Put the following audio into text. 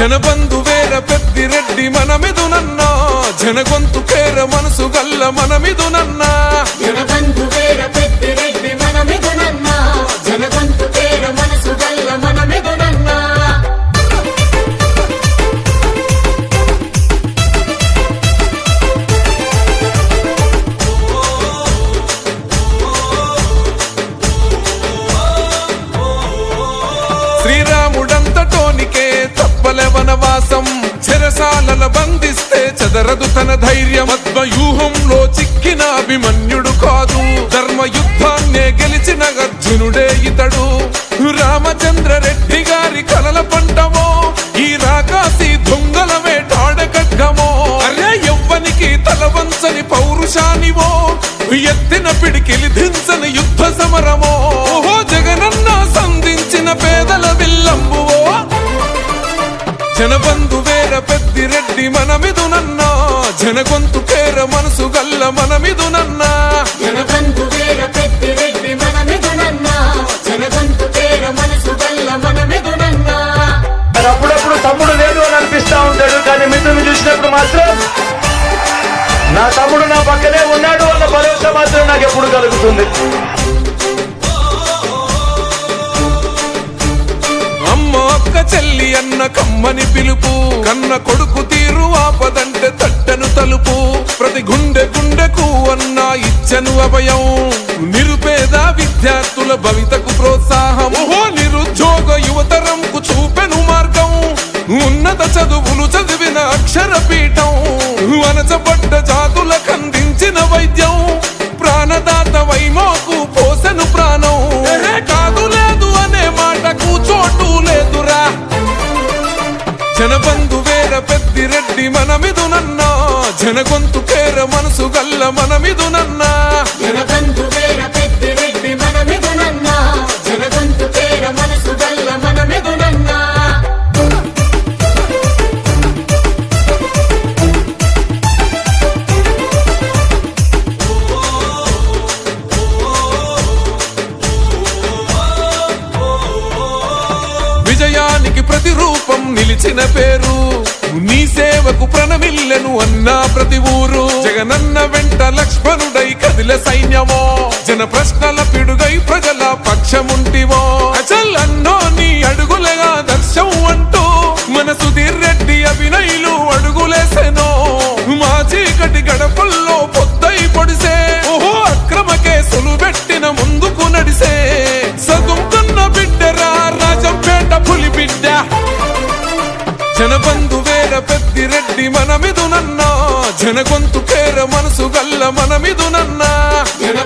జనబంధు వేర పెద్ది పెద్దిరెడ్డి మనమిదునన్నా. జనగొంతు పేర మనసు గల్ల మనమిదునన్నా. అభిమన్యుడు కాదు. ధర్మ యుద్ధాన్నే గెలిచిన అర్జునుడే ఇతడు. రామచంద్ర రెడ్డి గారి కలల పంటమో ఈ రాకాసి దొంగల వేటాడ అరే ఎవ్వనికి తలవంచని పౌరుషానివో ఎత్తిన పిడికిలి దించని యుద్ధ సమరమో. ఓహో జగనన్న సంధించిన పేదల విల్లంబువో. జనబంధు వేర పెద్దిరెడ్డి మనమిదునన్నా జనగొంతు మనసు గల్ల మనమిదునన్నా మనమిదునన్నా పేర మనసు గల్ల మనమిదునన్నా మరి అప్పుడప్పుడు తమ్ముడు లేదు అని అనిపిస్తా ఉంటాడు కానీ మిత్రుని చూసినప్పుడు మాత్రం నా తమ్ముడు నా పక్కనే ఉన్నాడు అన్న భరోసా మాత్రం నాకు ఎప్పుడు కలుగుతుంది. అమ్మ అక్క చెల్లి అన్న కమ్మని పిలుపు. కన్న కొడుకు తీరు ఆపదంటే తలుపు ప్రతి గుండె గుండెకు అన్న ఇచ్చను అభయం. నిరుపేద విద్యార్థుల భవితకు ప్రోత్సాహం. నిరుద్యోగ యువతరంకు చూపెను మార్గం. ఉన్నత చదువులు చదివిన అక్షర పీఠం వనచబడ్డ జాతులకు అందించిన వైద్యం. ప్రాణదాత వైమోకు పోసెను ప్రాణం. కాదు లేదు అనే మాటకు చోటు లేదురా. జనబంధు వేర పెద్దిరెడ్డి మనమిదునన్నా జనగొంతు కేర మనసు గల్ల మనమిదునన్నా జనబంధు పేర మనసు గల్ల మనమిదునన్నా విజయానికి ప్రతిరూపం నిలిచిన పేరు. నీ సేవకు కదిలెను అన్నా ప్రతి ఊరు. జగనన్న వెంట లక్ష్మణుడై కదిల సైన్యమో. జన ప్రశ్నల పిడుగై ప్రజల పక్షముంటివో. అచల్ అన్నో నీ అడుగులగా దర్శం అంటూ మన సుధీర్ రెడ్డి అభినయులు అడుగులేసెనో. మా చీకటి గడపల్లో పొద్దై పొడిసే. ఓహో అక్రమ కేసులు పెట్టిన ముందుకు నడిసే. సదుంకున్న బిడ్డరా రాజంపేట పులి బిడ్డ జనబంధు వేర పెద్దిరెడ్డి మనమిదునన్నా జనగొంతు కేర మనసు గల్ల మనమిదునన్నా. జనబంధు